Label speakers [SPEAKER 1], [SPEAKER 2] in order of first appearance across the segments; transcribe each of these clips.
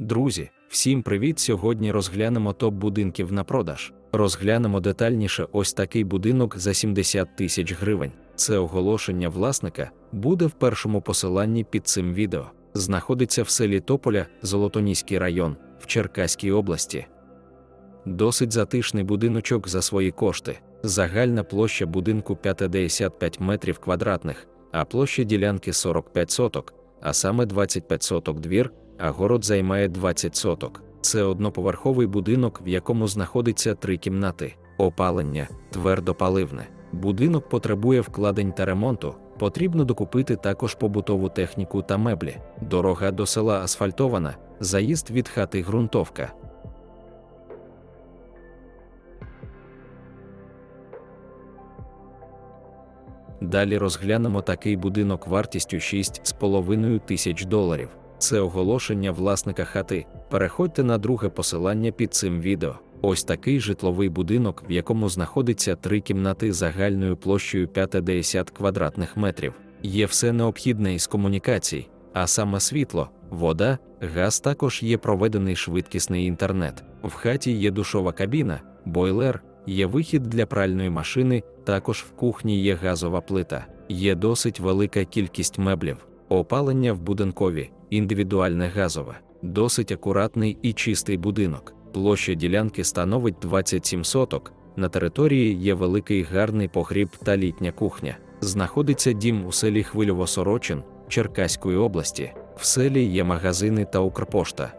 [SPEAKER 1] Друзі, всім привіт! Сьогодні розглянемо топ будинків на продаж. Розглянемо детальніше ось такий будинок за 70 тисяч гривень. Це оголошення власника буде в першому посиланні під цим відео. Знаходиться в селі Тополя, Золотоніський район, в Черкаській області. Досить затишний будиночок за свої кошти. Загальна площа будинку 55 метрів квадратних, а площа ділянки 45 соток, а саме 25 соток двір, а город займає 20 соток. Це одноповерховий будинок, в якому знаходиться три кімнати, опалення, твердопаливне. Будинок потребує вкладень та ремонту. Потрібно докупити також побутову техніку та меблі. Дорога до села асфальтована, заїзд від хати ґрунтовка. Далі розглянемо такий будинок вартістю 6,5 тисяч доларів. Це оголошення власника хати. Переходьте на друге посилання під цим відео. Ось такий житловий будинок, в якому знаходиться три кімнати загальною площею 50 квадратних метрів. Є все необхідне із комунікацій, а саме світло, вода, газ також є проведений швидкісний інтернет. В хаті є душова кабіна, бойлер, є вихід для пральної машини, також в кухні є газова плита, є досить велика кількість меблів, опалення в будинкові, індивідуальне газове, досить акуратний і чистий будинок. Площа ділянки становить 27 соток. На території є великий гарний погріб та літня кухня. Знаходиться дім у селі Хвильово-Сорочин Черкаської області. В селі є магазини та Укрпошта.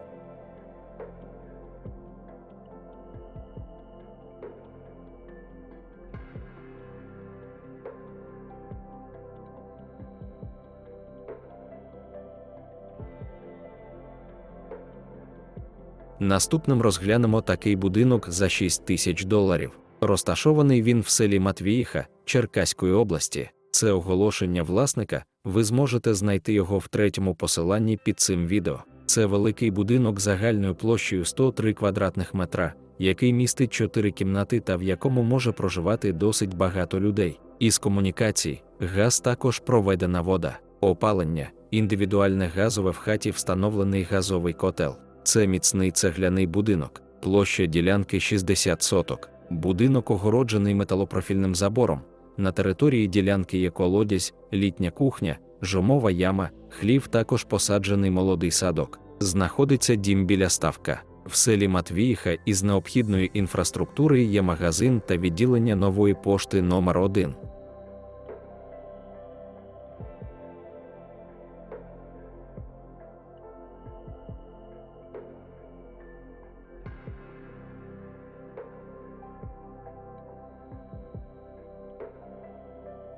[SPEAKER 1] Наступним розглянемо такий будинок за 6 тисяч доларів. Розташований він в селі Матвіїха Черкаської області. Це оголошення власника. Ви зможете знайти його в третьому посиланні під цим відео. Це великий будинок загальною площею 103 квадратних метра, який містить 4 кімнати та в якому може проживати досить багато людей. Із комунікацій, газ також проведена вода, опалення, індивідуальне газове в хаті встановлений газовий котел. Це міцний цегляний будинок, площа ділянки 60 соток. Будинок огороджений металопрофільним забором. На території ділянки є колодязь, літня кухня, жомова яма, хлів також посаджений молодий садок. Знаходиться дім біля ставка. В селі Матвіїха із необхідної інфраструктури є магазин та відділення нової пошти номер 1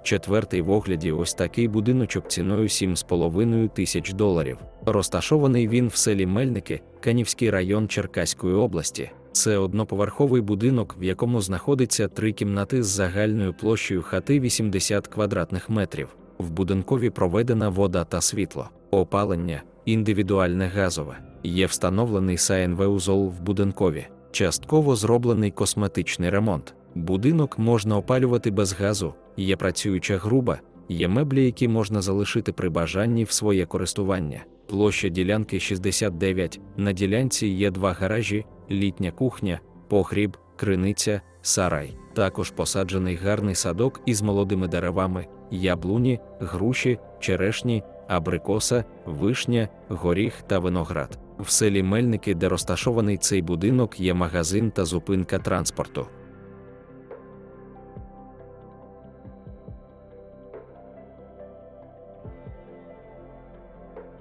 [SPEAKER 1] Четвертий в огляді ось такий будиночок ціною 7,5 тисяч доларів. Розташований він в селі Мельники, Канівський район Черкаської області. Це одноповерховий будинок, в якому знаходиться три кімнати з загальною площею хати 80 квадратних метрів. В будинкові проведена вода та світло, опалення, індивідуальне газове. Є встановлений СНВ-узол в будинкові, частково зроблений косметичний ремонт. Будинок можна опалювати без газу, є працююча груба, є меблі, які можна залишити при бажанні в своє користування. Площа ділянки 69. На ділянці є два гаражі, літня кухня, погріб, криниця, сарай. Також посаджений гарний садок із молодими деревами, яблуні, груші, черешні, абрикоса, вишня, горіх та виноград. В селі Мельники, де розташований цей будинок, є магазин та зупинка транспорту.